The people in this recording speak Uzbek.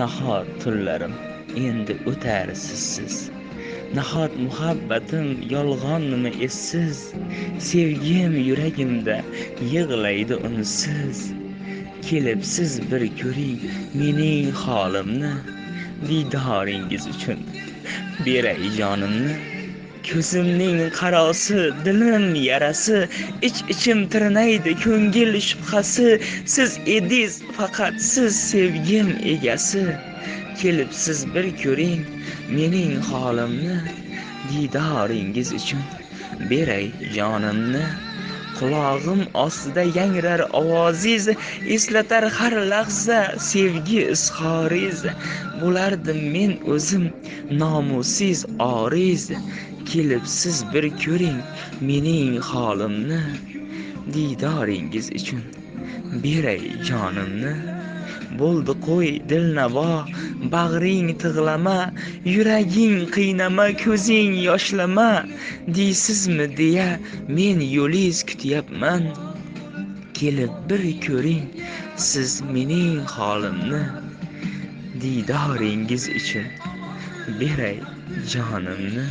nahot tunlarim endi o'tar sizsiz nahot muhabbatim yolg'onmi essiz sevgim yuragimda yig'laydi unsiz. Kelib siz bir ko'ring mening holimni diydoringiz uchun beray jonimni. Ko'zimning qarosi dilim yarasi ich ichim tirnaydi ko'ngil shubhasi. Siz edingiz faqat siz sevgim egasi. Kelib siz bir ko'ring mening holimni diydoringiz uchun beray jonimni. Qulog'im ostida yangrar ovoziz eslatar har lahza sevgi izhoriz. Bo'lardim men o'zim nomusiz oriz. Kelib siz bir ko'ring mening holimni. Diydoringiz uchun beray jonimni. Bo'ldi qo'y dilnavo bag'ring tig'lama yuraging qiynama ko'zing yoshlama. Deysizmi deya men yo'lingiz kutyapman. Kelib bir ko'ring siz mening holimni. Diydoringiz uchun beray jonimni.